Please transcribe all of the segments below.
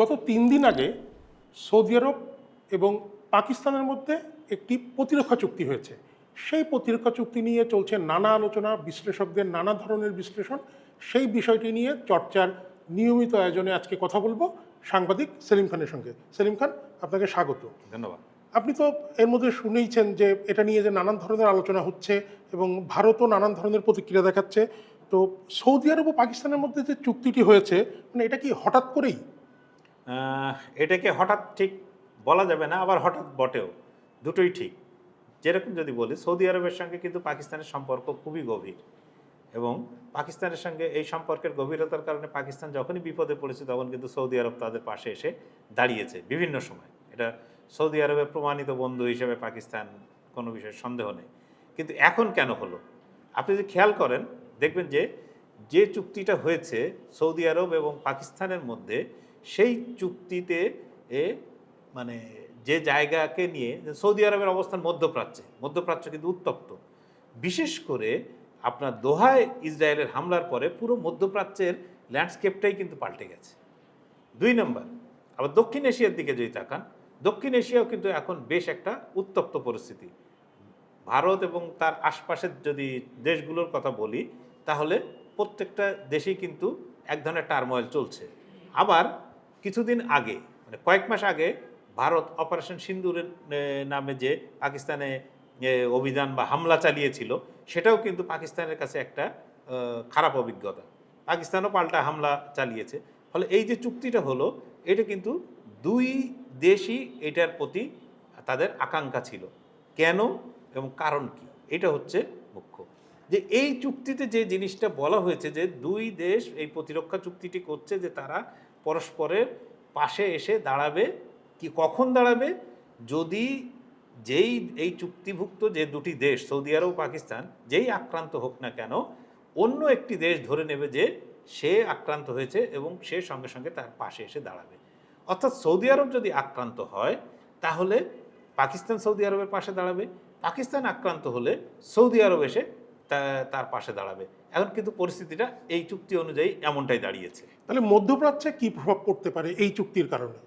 গত তিন দিন আগে সৌদি আরব এবং পাকিস্তানের মধ্যে একটি প্রতিরক্ষা চুক্তি হয়েছে। সেই প্রতিরক্ষা চুক্তি নিয়ে চলছে নানা আলোচনা বিশ্লেষকদের নানা ধরনের বিশ্লেষণ। সেই বিষয়টি নিয়ে চর্চার নিয়মিত আয়োজনে আজকে কথা বলব সাংবাদিক সেলিম খানের সঙ্গে। সেলিম খান আপনাকে স্বাগত। ধন্যবাদ। আপনি তো এর মধ্যে শুনেইছেন যে এটা নিয়ে যে নানান ধরনের আলোচনা হচ্ছে এবং ভারতও নানান ধরনের প্রতিক্রিয়া দেখাচ্ছে। তো সৌদি আরব ও পাকিস্তানের মধ্যে যে চুক্তিটি হয়েছে মানে এটা কি হঠাৎ করেই এটাকে হঠাৎ ঠিক বলা যাবে না, আবার হঠাৎ বটেও। দুটোই ঠিক। যেরকম যদি বলি, সৌদি আরবের সঙ্গে কিন্তু পাকিস্তানের সম্পর্ক খুবই গভীর এবং পাকিস্তানের সঙ্গে এই সম্পর্কের গভীরতার কারণে পাকিস্তান যখনই বিপদে পড়েছে, তখন কিন্তু সৌদি আরব তাদের পাশে এসে দাঁড়িয়েছে বিভিন্ন সময়। এটা সৌদি আরবের প্রমাণিত বন্ধু হিসেবে পাকিস্তান কোনো বিষয়ে সন্দেহ নেই। কিন্তু এখন কেন হলো? আপনি যদি খেয়াল করেন, দেখবেন যে যে চুক্তিটা হয়েছে সৌদি আরব এবং পাকিস্তানের মধ্যে সেই চুক্তিতে এ মানে যে জায়গাকে নিয়ে সৌদি আরবের অবস্থান মধ্যপ্রাচ্যে, মধ্যপ্রাচ্য কিন্তু উত্তপ্ত। বিশেষ করে আপনার দোহায় ইসরায়েলের হামলার পরে পুরো মধ্যপ্রাচ্যের ল্যান্ডস্কেপটাই কিন্তু পাল্টে গেছে। দুই নম্বর, আবার দক্ষিণ এশিয়ার দিকে যদি তাকান, দক্ষিণ এশিয়াও কিন্তু এখন বেশ একটা উত্তপ্ত পরিস্থিতি। ভারত এবং তার আশপাশের যদি দেশগুলোর কথা বলি, তাহলে প্রত্যেকটা দেশেই কিন্তু এক ধরনের টার্ময়েল চলছে। আবার কিছুদিন আগে মানে কয়েক মাস আগে ভারত অপারেশন সিন্দুরের নামে যে পাকিস্তানে অভিযান বা হামলা চালিয়েছিল, সেটাও কিন্তু পাকিস্তানের কাছে একটা খারাপ অভিজ্ঞতা। পাকিস্তানও পাল্টা হামলা চালিয়েছে। ফলে এই যে চুক্তিটা হলো, এটা কিন্তু দুই দেশই এটার প্রতি তাদের আকাঙ্ক্ষা ছিল। কেন এবং কারণ কি? এটা হচ্ছে মুখ্য। যে এই চুক্তিতে যে জিনিসটা বলা হয়েছে যে দুই দেশ এই প্রতিরক্ষা চুক্তিটি করছে যে তারা পরস্পরের পাশে এসে দাঁড়াবে, কি কখন দাঁড়াবে? যদি যেই, এই চুক্তিভুক্ত যে দুটি দেশ, সৌদি আরব পাকিস্তান, যেই আক্রান্ত হোক না কেন, অন্য একটি দেশ ধরে নেবে যে সে আক্রান্ত হয়েছে এবং সে সঙ্গে সঙ্গে তার পাশে এসে দাঁড়াবে। অর্থাৎ সৌদি আরব যদি আক্রান্ত হয়, তাহলে পাকিস্তান সৌদি আরবের পাশে দাঁড়াবে, পাকিস্তান আক্রান্ত হলে সৌদি আরব এসে তার পাশে দাঁড়াবে। এখন কিন্তু পরিস্থিতিটা এই চুক্তি অনুযায়ী এমনটাই দাঁড়িয়েছে। তাহলে মধ্যপ্রাচ্যে কি প্রভাব পড়তে পারে এই চুক্তির কারণে?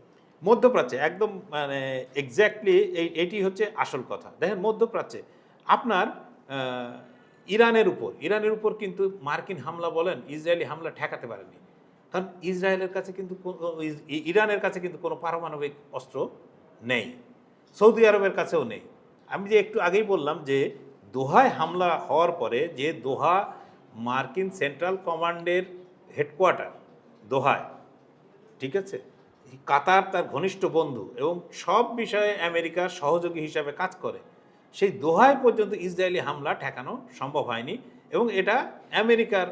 মধ্যপ্রাচ্যে একদম মানে এক্স্যাক্টলি এই এটি হচ্ছে আসল কথা। দেখেন মধ্যপ্রাচ্যে আপনার ইরানের উপর ইরানের উপর কিন্তু মার্কিন হামলা বলেন ইসরায়েলি হামলা ঠেকাতে পারেনি। কারণ ইসরায়েলের কাছে কিন্তু ইরানের কাছে কিন্তু কোনো পারমাণবিক অস্ত্র নেই। সৌদি আরবের কাছেও নেই। আমি যে একটু আগেই বললাম যে দোহায় হামলা হওয়ার পরে যে দোহা মার্কিন সেন্ট্রাল কমান্ডের হেডকোয়ার্টার, দোহায়, ঠিক আছে? কাতার তার ঘনিষ্ঠ বন্ধু এবং সব বিষয়ে আমেরিকার সহযোগী হিসাবে কাজ করে। সেই দোহায় পর্যন্ত ইসরায়েলি হামলা ঠেকানো সম্ভব হয়নি এবং এটা আমেরিকার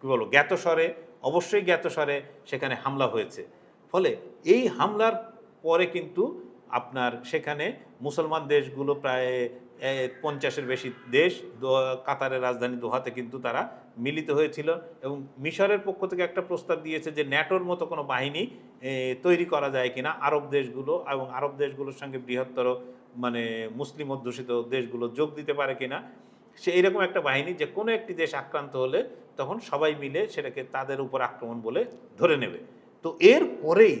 কী বলব, জ্ঞাতস্বরে, অবশ্যই জ্ঞাতস্বরে সেখানে হামলা হয়েছে। ফলে এই হামলার পরে কিন্তু আপনার সেখানে মুসলমান দেশগুলো প্রায় পঞ্চাশের বেশি দেশ কাতারের রাজধানী দোহাতে কিন্তু তারা মিলিত হয়েছিল এবং মিশরের পক্ষ থেকে একটা প্রস্তাব দিয়েছে যে ন্যাটোর মতো কোনো বাহিনী তৈরি করা যায় কিনা আরব দেশগুলো এবং আরব দেশগুলোর সঙ্গে বৃহত্তর মানে মুসলিম অধ্যুষিত দেশগুলো যোগ দিতে পারে কিনা। সে এরকম একটা বাহিনী যে কোনো একটি দেশ আক্রান্ত হলে তখন সবাই মিলে সেটাকে তাদের উপর আক্রমণ বলে ধরে নেবে। তো এর পরেই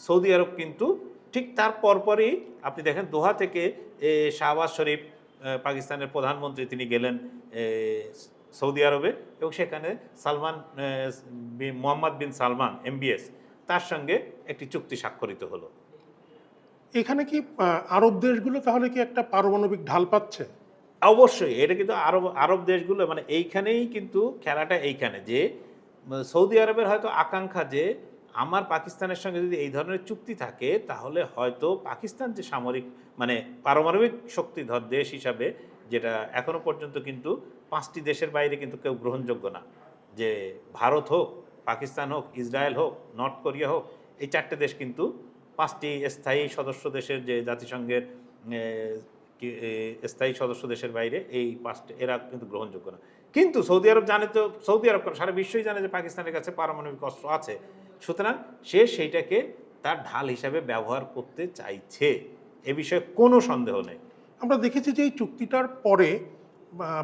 সৌদি আরব কিন্তু ঠিক তার পরপরই আপনি দেখেন দোহা থেকে শাহবাজ শরীফ পাকিস্তানের প্রধানমন্ত্রী তিনি গেলেন সৌদি আরবে এবং সেখানে Salman Mohammed bin Salman MBS তার সঙ্গে একটি চুক্তি স্বাক্ষরিত হলো। এখানে কি আরব দেশগুলো তাহলে কি একটা পারমাণবিক ঢাল পাচ্ছে? অবশ্যই এটা কিন্তু আরব আরব দেশগুলো মানে এইখানেই কিন্তু খেলাটা এইখানে যে সৌদি আরবের হয়তো আকাঙ্ক্ষা যে আমার পাকিস্তানের সঙ্গে যদি এই ধরনের চুক্তি থাকে, তাহলে হয়তো পাকিস্তান যে সামরিক মানে পারমাণবিক শক্তিধর দেশ হিসাবে, যেটা এখনও পর্যন্ত কিন্তু পাঁচটি দেশের বাইরে কিন্তু কেউ গ্রহণযোগ্য না। যে ভারত হোক, পাকিস্তান হোক, ইসরায়েল হোক, নর্থ কোরিয়া হোক, এই চারটে দেশ কিন্তু পাঁচটি স্থায়ী সদস্য দেশের যে জাতিসংঘের স্থায়ী সদস্য দেশের বাইরে এই পাঁচটা, এরা কিন্তু গ্রহণযোগ্য না। কিন্তু সৌদি আরব জানে তো, সৌদি আরব সারা বিশ্বই জানে যে পাকিস্তানের কাছে পারমাণবিক অস্ত্র আছে। সুতরাং সে সেইটাকে তার ঢাল হিসাবে ব্যবহার করতে চাইছে। এ বিষয়ে কোনো সন্দেহ নেই। আমরা দেখেছি যে এই চুক্তিটার পরে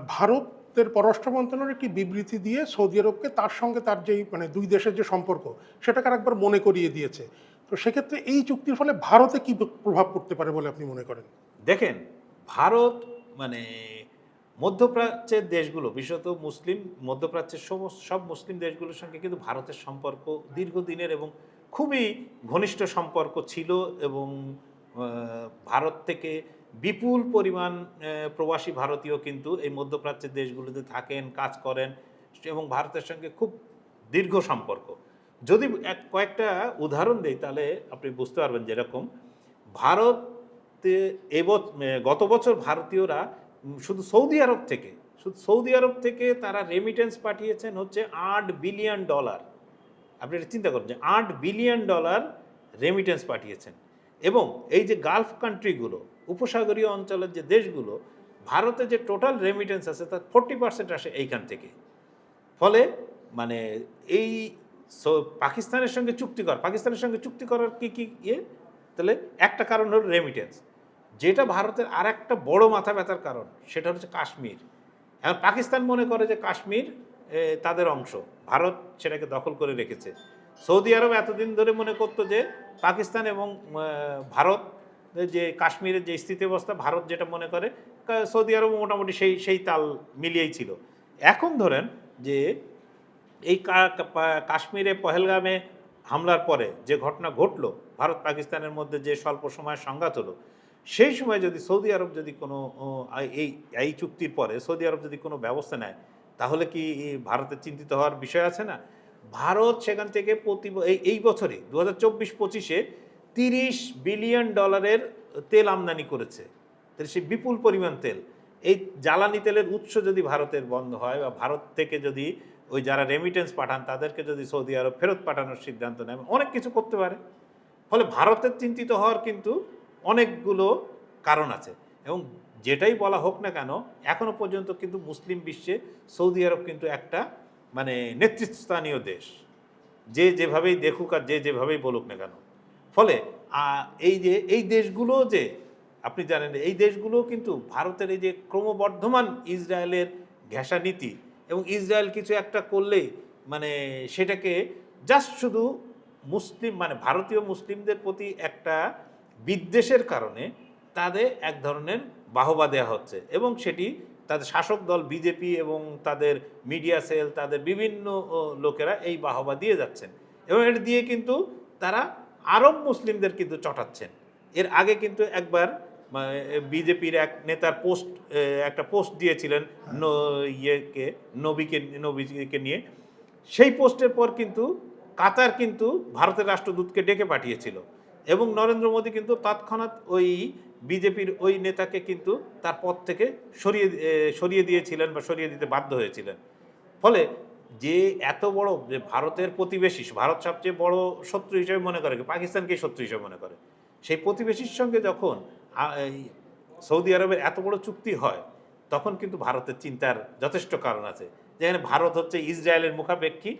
ভারতের পররাষ্ট্র মন্ত্রণালয় একটি বিবৃতি দিয়ে সৌদি আরবকে তার সঙ্গে তার যেই মানে দুই দেশের যে সম্পর্ক সেটাকে আরেকবার মনে করিয়ে দিয়েছে। তো সেক্ষেত্রে এই চুক্তির ফলে ভারতে কি প্রভাব পড়তে পারে বলে আপনি মনে করেন? দেখেন ভারত মানে মধ্যপ্রাচ্যের দেশগুলো, বিশেষত মুসলিম মধ্যপ্রাচ্যের সমস্ত, সব মুসলিম দেশগুলোর সঙ্গে কিন্তু ভারতের সম্পর্ক দীর্ঘদিনের এবং খুবই ঘনিষ্ঠ সম্পর্ক ছিল এবং ভারত থেকে বিপুল পরিমাণ প্রবাসী ভারতীয় কিন্তু এই মধ্যপ্রাচ্যের দেশগুলোতে থাকেন, কাজ করেন এবং ভারতের সঙ্গে খুব দীর্ঘ সম্পর্ক। যদি এক, কয়েকটা উদাহরণ দেই তাহলে আপনি বুঝতে পারবেন যেরকম, ভারতে এবছ, গত বছর ভারতীয়রা শুধু সৌদি আরব থেকে, শুধু সৌদি আরব থেকে তারা রেমিটেন্স পাঠিয়েছেন হচ্ছে আট বিলিয়ন ডলার আপনি এটা চিন্তা করুন যে আট বিলিয়ন ডলার রেমিটেন্স পাঠিয়েছেন। এবং এই যে গালফ কান্ট্রিগুলো উপসাগরীয় অঞ্চলের যে দেশগুলো, ভারতে যে টোটাল রেমিটেন্স আছে তার ফোর্টি পার্সেন্ট আসে এইখান থেকে। ফলে মানে এই পাকিস্তানের সঙ্গে চুক্তি কর, পাকিস্তানের সঙ্গে চুক্তি করার কী কী ইয়ে? তাহলে একটা কারণ হলো রেমিটেন্স যেটা ভারতের আর একটা বড় মাথা ব্যথার কারণ, সেটা হচ্ছে কাশ্মীর। এখন পাকিস্তান মনে করে যে কাশ্মীর তাদের অংশ। ভারত সেটাকে দখল করে রেখেছে। সৌদি আরব এতদিন ধরে মনে করতো যে পাকিস্তান এবং ভারত যে কাশ্মীরের যে স্থিতাবস্থা, ভারত যেটা মনে করে সৌদি আরব মোটামুটি সেই সেই তাল মিলিয়েই ছিল। এখন ধরেন যে এই কাশ্মীরে পহেলগামে হামলার পরে যে ঘটনা ঘটলো ভারত পাকিস্তানের মধ্যে যে স্বল্প সময়ের সংঘাত হলো সেই সময় যদি সৌদি আরব যদি কোনো এই এই চুক্তির পরে সৌদি আরব যদি কোনো ব্যবস্থা নেয়, তাহলে কি ভারতের চিন্তিত হওয়ার বিষয় আছে না? ভারত সেখান থেকে প্রতি এই এই বছরই দু হাজার চব্বিশ পঁচিশে তিরিশ বিলিয়ন ডলারের তেল আমদানি করেছে। সেই বিপুল পরিমাণ তেল। এই জ্বালানি তেলের উৎস যদি ভারতের বন্ধ হয় বা ভারত থেকে যদি ওই যারা রেমিটেন্স পাঠান, তাদেরকে যদি সৌদি আরব ফেরত পাঠানোর সিদ্ধান্ত নেয়, অনেক কিছু করতে পারে। ফলে ভারতের চিন্তিত হওয়ার কিন্তু অনেকগুলো কারণ আছে এবং যেটাই বলা হোক না কেন, এখনও পর্যন্ত কিন্তু মুসলিম বিশ্বে সৌদি আরব কিন্তু একটা মানে নেতৃত্বস্থানীয় দেশ। যে যেভাবেই দেখুক আর যে যেভাবেই বলুক না কেন। ফলে এই যে, এই দেশগুলো যে, আপনি জানেন, এই দেশগুলো কিন্তু ভারতের এই যে ক্রমবর্ধমান ইসরায়েলের ঘেঁষা নীতি এবং ইসরায়েল কিছু একটা করলেই মানে সেটাকে জাস্ট শুধু মুসলিম মানে ভারতীয় মুসলিমদের প্রতি একটা বিদ্বেষের কারণে তাদের এক ধরনের বাহবা দেওয়া হচ্ছে এবং সেটি তাদের শাসক দল, বিজেপি এবং তাদের মিডিয়া সেল, তাদের বিভিন্ন লোকেরা এই বাহবা দিয়ে যাচ্ছেন। এবং এটা দিয়ে কিন্তু তারা আরব মুসলিমদের কিন্তু চটাচ্ছেন। এর আগে কিন্তু একবার বিজেপির এক নেতার পোস্ট একটা পোস্ট দিয়েছিলেন ইয়েকে, নবীকে নবীকে নিয়ে। সেই পোস্টের পর কিন্তু কাতার কিন্তু ভারতের রাষ্ট্রদূতকে ডেকে পাঠিয়েছিল। এবং নরেন্দ্র মোদী কিন্তু তৎক্ষণাৎ ওই বিজেপির ওই নেতাকে কিন্তু তার পদ থেকে সরিয়ে সরিয়ে দিয়েছিলেন বা সরিয়ে দিতে বাধ্য হয়েছিলেন। ফলে যে এত বড় যে ভারতের প্রতিবেশী, ভারত সবচেয়ে বড় শত্রু হিসেবে মনে করে পাকিস্তানকেই শত্রু হিসেবে মনে করে। সেই প্রতিবেশীর সঙ্গে যখন সৌদি আরবের এত বড় চুক্তি হয়, তখন কিন্তু ভারতের চিন্তার যথেষ্ট কারণ আছে। যেখানে ভারত হচ্ছে ইসরায়েলের মুখাপেক্ষী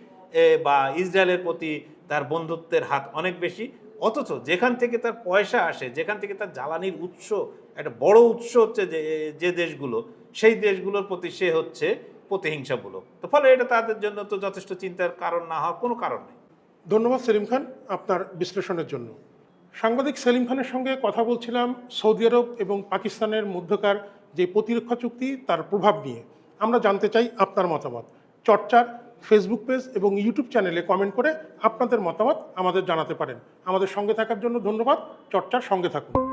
বা ইসরায়েলের প্রতি তার বন্ধুত্বের হাত অনেক বেশি অথচ যেখান থেকে তার পয়সা আসে, যেখান থেকে তার জ্বালানির উৎস, একটা বড় উৎস হচ্ছে যে যে দেশগুলো, সেই দেশগুলোর প্রতি সে হচ্ছে প্রতিহিংসামূলক। তো ফলে এটা তাদের জন্য তো যথেষ্ট চিন্তার কারণ না হওয়ার কোনো কারণ নেই। ধন্যবাদ সেলিম খান আপনার বিশ্লেষণের জন্য। সাংবাদিক সেলিম খানের সঙ্গে কথা বলছিলাম সৌদি আরব এবং পাকিস্তানের মধ্যকার যে প্রতিরক্ষা চুক্তি, তার প্রভাব নিয়ে। আমরা জানতে চাই আপনার মতামত। চর্চার ফেসবুক পেজ এবং ইউটিউব চ্যানেলে কমেন্ট করে আপনাদের মতামত আমাদের জানাতে পারেন। আমাদের সঙ্গে থাকার জন্য ধন্যবাদ। চর্চার সঙ্গে থাকুন।